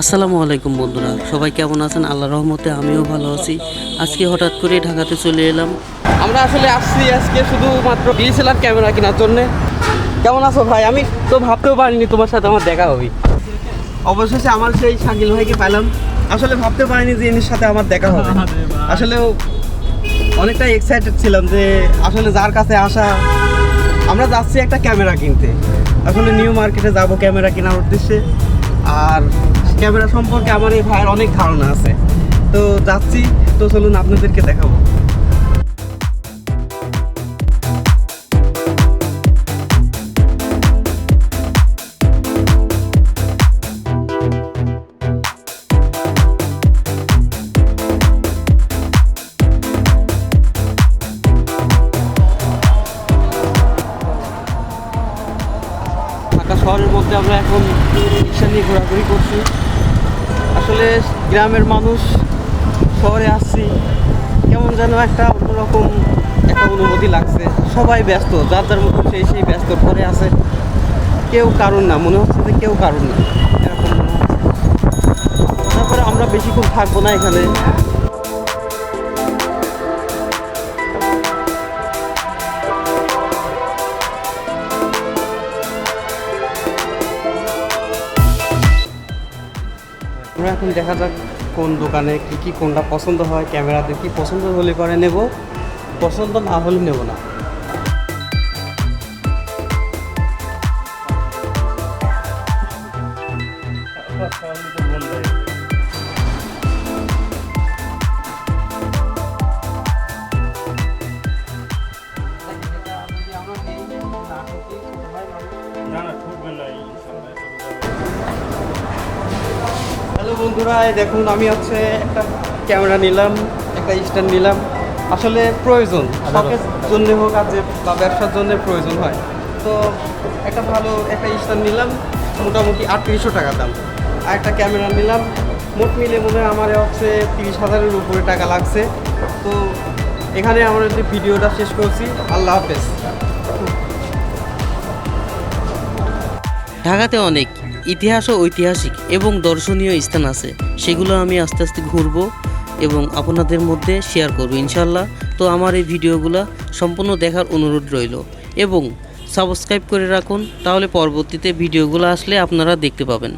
আসসালামু আলাইকুম বন্ধুরা, সবাই কেমন আছেন? আল্লাহ রহমতে আমিও ভালো আছি। আজকে হঠাৎ করে ঢাকাতে চলে এলাম। আমরা আসলে আসছি আজকে শুধুমাত্র ডিএসএলআর ক্যামেরা কেনার জন্য। কেমন আছো ভাই? আমি তো ভাবতেও পারিনি তোমার সাথে আমার দেখা হবে। অবশেষে আমার সেই শাকিল ভাইকে পেলাম। আসলে ভাবতে পারিনি যে এর সাথে আমার দেখা হবে। আসলে অনেকটা এক্সাইটেড ছিলাম যে আসলে যার কাছে আসা, আমরা যাচ্ছি একটা ক্যামেরা কিনতে। আসলে নিউ মার্কেটে যাব ক্যামেরা কেনার উদ্দেশ্যে। আর ক্যামেরা সম্পর্কে আমার এই ভাইয়ের অনেক ধারণা আছে। তো যাচ্ছি, তো চলুন আপনাদেরকে দেখাবো। শহরের মধ্যে আমরা এখন রিক্সা নিয়ে ঘোরাঘুরি করছি। আসলে গ্রামের মানুষ, শহরে আসছি। কেমন যেন একটা অন্যরকম একটা অনুভূতি লাগছে। সবাই ব্যস্ত, যার যার মতো সেই সেই ব্যস্ত পরে আছে। কেউ কারণ না, মনে হচ্ছে যে কেউ কারণ না। এরকম মনে হচ্ছে। তারপরে আমরা বেশিক্ষণ থাকব না এখানে। আমরা এখন দেখা যাক কোন দোকানে কি কি কোনটা পছন্দ হয়, ক্যামেরাতে কি পছন্দ হলে পরে নেব। পছন্দ না হলে নেব না। না না না হ্যালো বন্ধুরা দেখুন আমি হচ্ছে একটা ক্যামেরা নিলাম একটা স্ট্যান্ড নিলাম। আসলে প্রয়োজন শখের জন্য হোক আর যে বা ব্যবসার জন্য প্রয়োজন হয়। তো একটা ভালো একটা স্ট্যান্ড নিলাম মোটামুটি আটত্রিশশো টাকা দাম। আর একটা ক্যামেরা নিলাম মোট মিলে মনে হয় আমার হচ্ছে তিরিশ হাজারের উপরে টাকা লাগছে। তো এখানে আমরা যে ভিডিওটা শেষ করছি আল্লাহ হাফেজ। ঢাকাতে অনেক। ইতিহাস ও ঐতিহাসিক এবং দর্শনীয় স্থান আছে। সেগুলো আমি আস্তে আস্তে ঘুরবো এবং আপনাদের মধ্যে শেয়ার করব ইনশাল্লাহ তো আমার এই ভিডিওগুলো সম্পূর্ণ দেখার অনুরোধ রইল। এবং সাবস্ক্রাইব করে রাখুন, তাহলে পরবর্তীতে ভিডিওগুলো আসলে আপনারা দেখতে পাবেন।